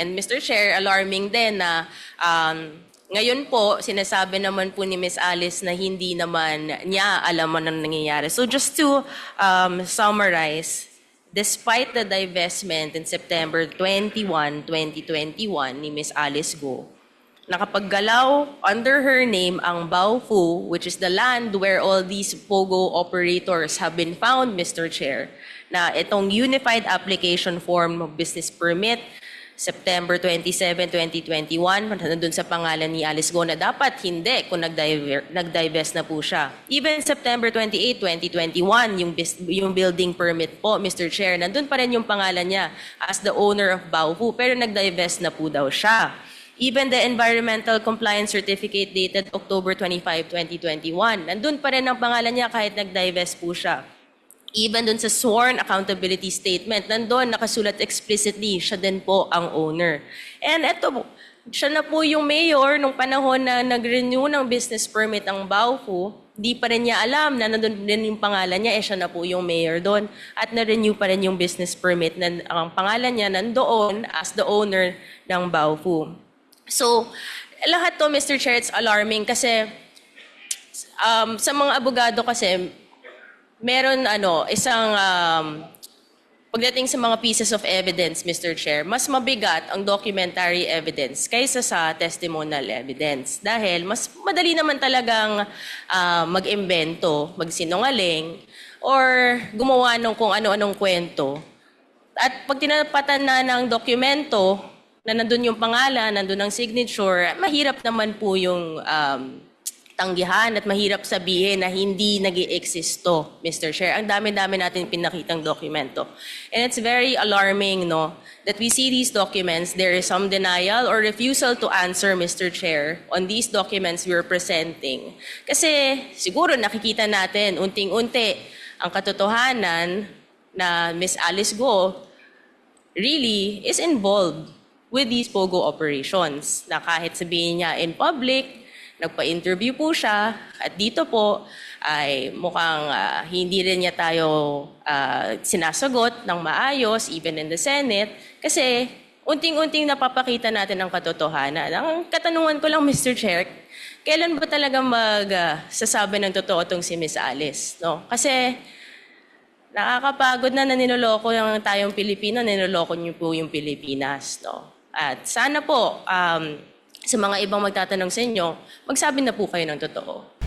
And Mr. Chair, alarming din na um, ngayon po, sinasabi naman po ni Ms. Alice na hindi naman niya alam ano nangyayari. So just to um, summarize, despite the divestment in September 21, 2021 ni Ms. Alice Go, nakapaggalaw under her name ang Baofu, which is the land where all these POGO operators have been found, Mr. Chair, na itong Unified Application Form of Business Permit, September 27, 2021, nandun sa pangalan ni Alice Go na dapat hindi kung nag-divest na po siya. Even September 28, 2021, yung, yung building permit po, Mr. Chair, nandun pa rin yung pangalan niya as the owner of Baofu, pero nag-divest na po daw siya. Even the environmental compliance certificate dated October 25, 2021, nandun pa rin ang pangalan niya kahit nag-divest po siya. Even dun sa sworn accountability statement, nandun nakasulat explicitly, siya din po ang owner. And eto siya na po yung mayor nung panahon na nag-renew ng business permit ang Baofu, di pa rin niya alam na nandun din yung pangalan niya, eh siya na po yung mayor doon. At na-renew pa rin yung business permit na ang pangalan niya nandoon as the owner ng Baofu. So, lahat to, Mr. Chair, it's alarming kasi um, sa mga abogado kasi, meron ano, isang um, pagdating sa mga pieces of evidence, Mr. Chair, mas mabigat ang documentary evidence kaysa sa testimonial evidence. Dahil mas madali naman talagang ah, mag-imbento, magsinungaling, or gumawa ng kung ano-anong kwento. At pag tinapatan na ng dokumento, na nandun yung pangalan, nandun ang signature, mahirap naman po yung um, tanggihan at mahirap sabihin na hindi nag existo Mr. Chair. Ang dami-dami natin pinakitang dokumento. And it's very alarming, no, that we see these documents, there is some denial or refusal to answer, Mr. Chair, on these documents we're presenting. Kasi siguro nakikita natin unting-unti ang katotohanan na Miss Alice Go really is involved with these POGO operations na kahit sabihin niya in public, nagpa-interview po siya at dito po ay mukhang ah, hindi rin niya tayo ah, sinasagot ng maayos even in the Senate kasi unting-unting napapakita natin ang katotohanan. Ang katanungan ko lang Mr. Chair, kailan ba talaga magsasabi ng totoo tong si Miss Alice? No? Kasi nakakapagod na na niloloko yung tayong Pilipino, niloloko niyo po yung Pilipinas. No? At sana po, um, sa mga ibang magtatanong sa inyo, magsabi na po kayo ng totoo.